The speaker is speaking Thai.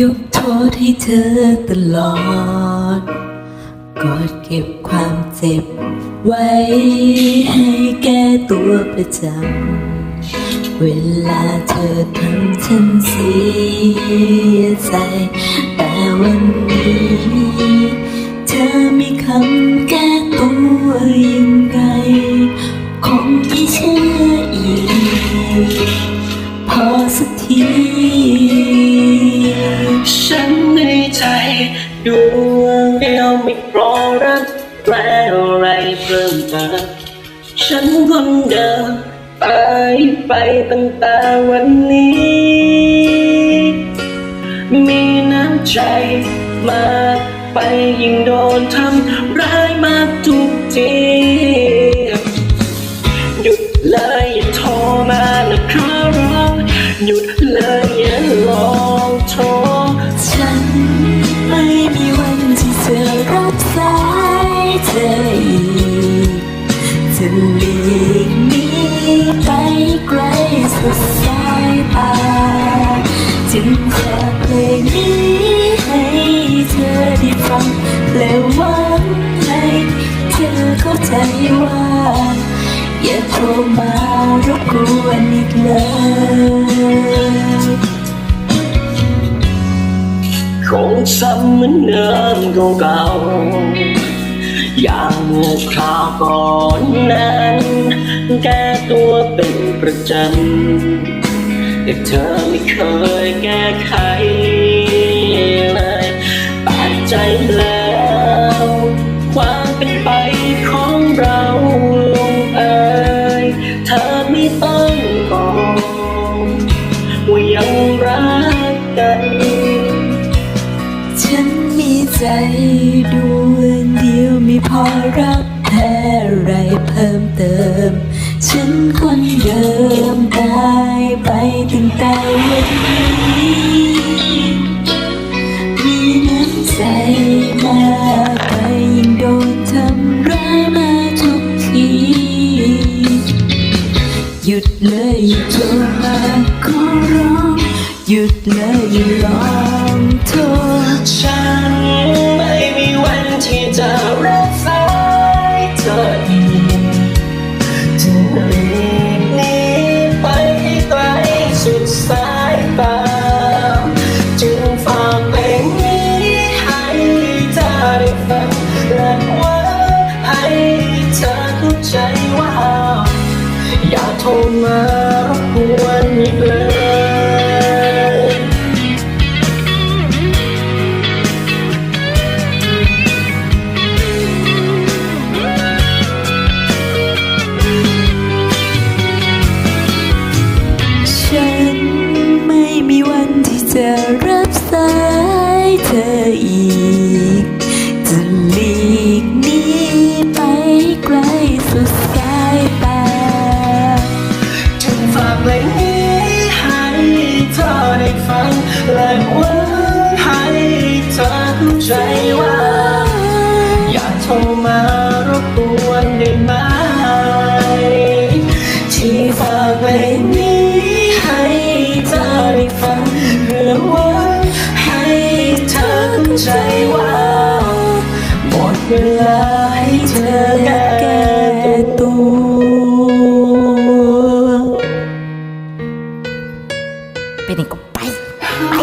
ยกโทษให้เธอตลอด กอดเก็บความเจ็บ ไว้ให้แก้ตัวประจำ เวลาเธอทำฉันเสียใจ แต่วันนี้ เธอมีคำแก้ตัวยังไงคงไม่เชื่ออีก พอสักที แลอะไรเพิ่มเติมฉันคนเดิมไปไปตั้งแต่วันนี้ มีน้ำใจมากไปยิ่งโดนทำ ไปไกลสุดสายตาจึงฝากเพลงนี้ให้เธอได้ฟังและหวังให้เธอเข้าใจว่า อย่าโทรมารบกวนอีกเลยคงซ้ำเหมือนเดิมเก่าๆ อย่างเมื่อคราวก่อนนั้น แก้ตัวเป็นประจำแต่เธอไม่เคยแก้ไข ใจดวงเดียวไม่พอรับแพ้ไรเพิ่มเติม ฉันคนเดิมตายไปตั้งแต่วันนี้มีน้ำใจมากไปยิ่งโดนทำร้ายมาทุกที หยุดเลยโทรมาขอร้อง หยุดเลยอย่าลองโทรฉัน จะรับสายเธออีกจะหลีกหนีไปไกลสุดสายตาจึงฝากเพลงนี้ให้เธอได้ฟังและหวังให้เธอเข้าใจว่า อย่าโทรมารบกวนอีกเลย จะรับสายเธออีก จะหลีกหนีไปไกลสุดสายตาจึงฝากเพลงนี้ให้เธอได้ฟัง และหวังให้เธอเข้าใจว่า ใจว่าหมดเวลาให้เธอแก้ตัวเป็นอีกไปไป